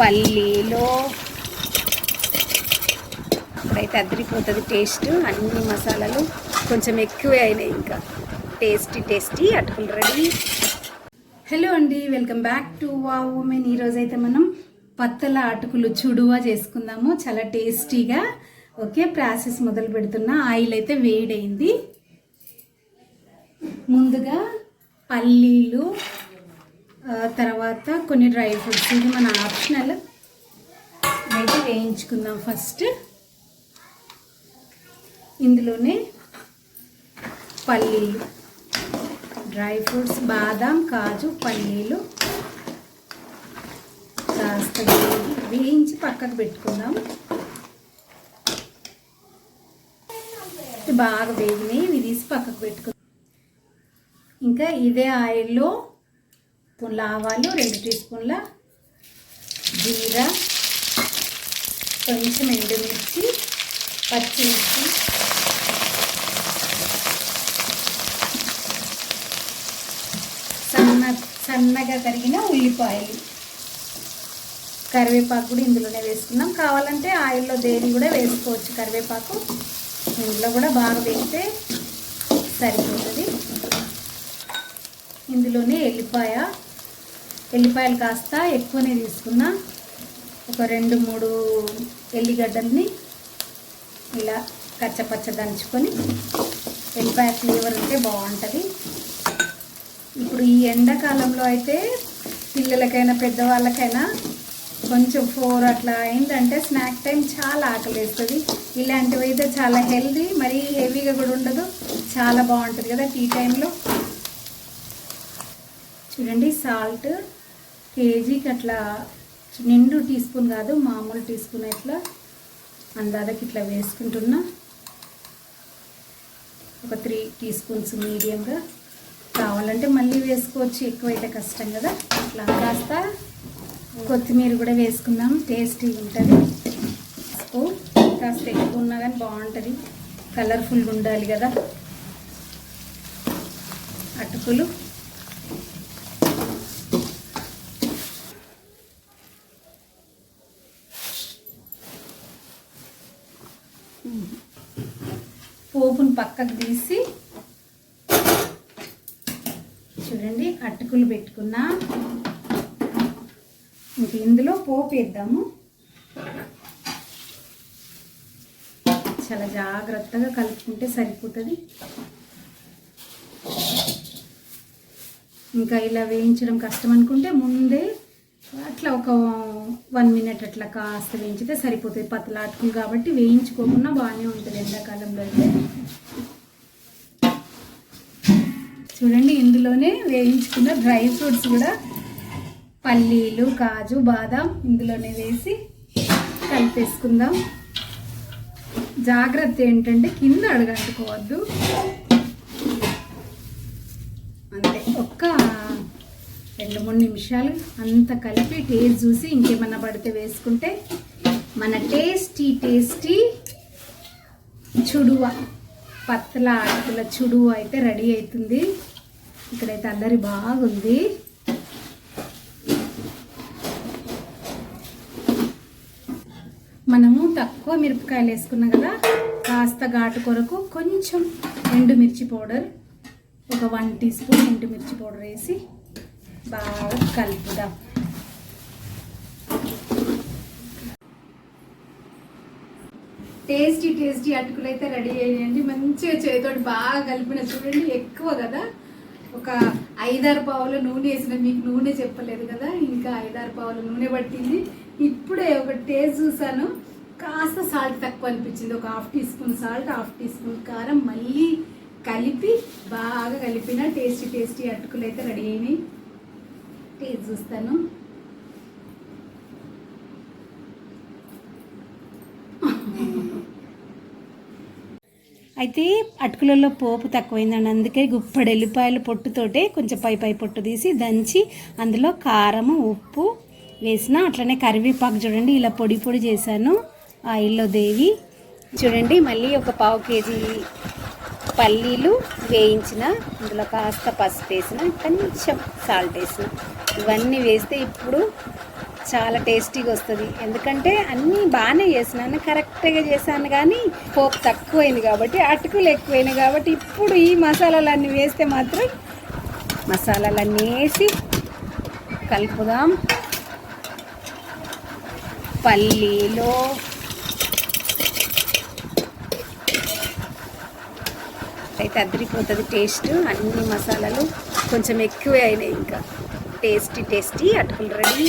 పల్లీలు అప్పుడైతే అదిరిపోతుంది టేస్ట్. అన్ని మసాలాలు కొంచెం ఎక్కువే అయినాయి ఇంకా. టేస్టీ టేస్టీ అటుకులు రెడీ. హలో అండి వెల్కమ్ బ్యాక్ టు వా ఉమెన్. ఈరోజు అయితే మనం పత్తల అటుకులు చుడువా చేసుకుందాము. చాలా టేస్టీగా. ఓకే ప్రాసెస్ మొదలు పెడుతున్నా ఆయిల్ అయితే వేడైంది. ముందుగా పల్లీలు తర్వాత కొన్ని డ్రై ఫ్రూట్స్. ఇది మన ఆప్షనల్. అయితే వేయించుకుందాం ఫస్ట్. ఇందులోనే పల్లీలు డ్రై ఫ్రూట్స్ బాదాం కాజు పల్లీలు కాస్త వేయించి పక్కకు పెట్టుకుందాం. బాగా వేగినాయి ఇవి తీసి పక్కకు పెట్టుకుందాం. ఇంకా ఇదే ఆయిల్లో స్పూన్ల ఆవాలు రెండు టీ స్పూన్ల జీరా కొంచెం ఎండుమిర్చి పచ్చిమిర్చి. సన్న సన్నగా కరిగిన ఉల్లిపాయలు. కరివేపాకు కూడా ఇందులోనే వేసుకున్నాం. కావాలంటే ఆయిల్లో దేని కూడా వేసుకోవచ్చు. కరివేపాకు ఇందులో కూడా బాగా వేస్తే సరిపోతుంది. ఇందులోనే ఎల్లిపాయ ఎల్లిపాయలు కాస్త ఎక్కువనే తీసుకున్నా. ఒక రెండు మూడు ఎల్లిగడ్డల్ని ఇలా కచ్చపచ్చ దంచుకొని ఎల్లిపాయ ఫ్లేవర్ ఉంటే బాగుంటుంది. ఇప్పుడు ఈ ఎండాకాలంలో అయితే పిల్లలకైనా పెద్దవాళ్ళకైనా కొంచెం ఫోర్ అట్లా అయిందంటే స్నాక్ టైం చాలా ఆకలి వేస్తుంది ఇలాంటివి అయితే చాలా హెల్దీ మరీ హెవీగా కూడా ఉండదు. చాలా బాగుంటుంది కదా టీ టైంలో. చూడండి సాల్ట్ కేజీకి అట్లా నిండు టీ స్పూన్ కాదు మామూలు టీ స్పూన్ ఇట్లా అందాదకి ఇట్లా వేసుకుంటున్నా. ఒక త్రీ టీ స్పూన్స్ మీడియంగా కావాలంటే మళ్ళీ వేసుకోవచ్చు ఎక్కువైతే కష్టం కదా. అట్లా కాస్త కొత్తిమీర కూడా వేసుకుందాం టేస్టీ ఉంటుంది. పసుపు కాస్త ఎక్కువ ఉన్నా కానీ బాగుంటుంది. కలర్ఫుల్గా ఉండాలి కదా. అటుకులు. పోపును పక్కకు తీసి చూడండి అటుకులు పెట్టుకున్నా. ఇంక ఇందులో పోపు వేద్దాము. చాలా జాగ్రత్తగా కలుపుకుంటే సరిపోతుంది. ఇంకా ఇలా వేయించడం కష్టం అనుకుంటే ముందే అట్లా ఒక వన్ మినిట్ అట్లా కాస్త వేయించితే సరిపోతుంది. పతల అటుకులు కాబట్టి వేయించుకోకుండా బాగానే ఉంటుంది ఎండాకాలంలో అయితే. చూడండి ఇందులోనే వేయించుకున్న డ్రై ఫ్రూట్స్ కూడా. పల్లీలు కాజు బాదం ఇందులోనే వేసి కలిపేసుకుందాం. జాగ్రత్త ఏంటంటే కింద అడగట్టుకోవద్దు అంతే. ఒక్క రెండు మూడు నిమిషాలు అంత కలిపి టేస్ట్ చూసి ఇంకేమన్నా పడితే వేసుకుంటే మన టేస్టీ టేస్టీ చుడువ. పత్తల ఆకుల చుడువ అయితే రెడీ అవుతుంది. ఇక్కడైతే అల్లరి బాగుంది. మనము తక్కువ మిరపకాయలు వేసుకున్నాం కదా కాస్త ఘాటు కొరకు కొంచెం ఎండుమిర్చి పౌడర్ ఒక వన్ టీ స్పూన్ ఎండుమిర్చి పౌడర్ వేసి బాగా కలుపుదాం. టేస్టీ టేస్టీ అటుకులు అయితే రెడీ అయ్యాయండి మంచిగా చేతోటి బాగా కలిపిన చూడండి ఎక్కువ కదా. ఒక ఐదారు పావుల నూనె వేసిన మీకు నూనె చెప్పలేదు కదా ఇంకా ఐదారు పావుల నూనె పట్టింది. ఇప్పుడే ఒక టేస్ట్ చూసాను కాస్త సాల్ట్ తక్కువ అనిపించింది. ఒక half teaspoon salt half teaspoon కారం మళ్ళీ కలిపి బాగా కలిపిన టేస్టీ టేస్టీ అటుకులు అయితే రెడీ అయినాయి. టీ చూస్తాను. అయితే అటుకులలో పోపు తక్కువైందండి. అందుకే గుప్పడి ఎల్లిపాయల పొట్టుతోటే కొంచెం పై పై పొట్టు తీసి దంచి అందులో కారము ఉప్పు వేసిన అట్లనే కరివేపాకు చూడండి ఇలా పొడి పొడి చేశాను. ఆయిల్లో దేవి. చూడండి మళ్ళీ ఒక పావు కేజీ పల్లీలు వేయించిన అందులో కాస్త పసుపు వేసిన కొంచెం సాల్ట్ వేసిన. ఇవన్నీ వేస్తే ఇప్పుడు చాలా టేస్టీగా వస్తుంది. ఎందుకంటే అన్నీ బాగానే చేసినాను కరెక్ట్గా చేశాను కానీ పోపు తక్కువైంది కాబట్టి అటుకులు ఎక్కువైనాయి కాబట్టి ఇప్పుడు ఈ మసాలాలన్నీ వేస్తే మాత్రం మసాలాలన్నీ వేసి కలుపుదాం. పల్లీలో అయితే అదిరిపోతుంది టేస్ట్. అన్ని మసాలాలు కొంచెం ఎక్కువే అయినాయి ఇంకా. టేస్టీ టేస్టీ అటుకులు రెడీ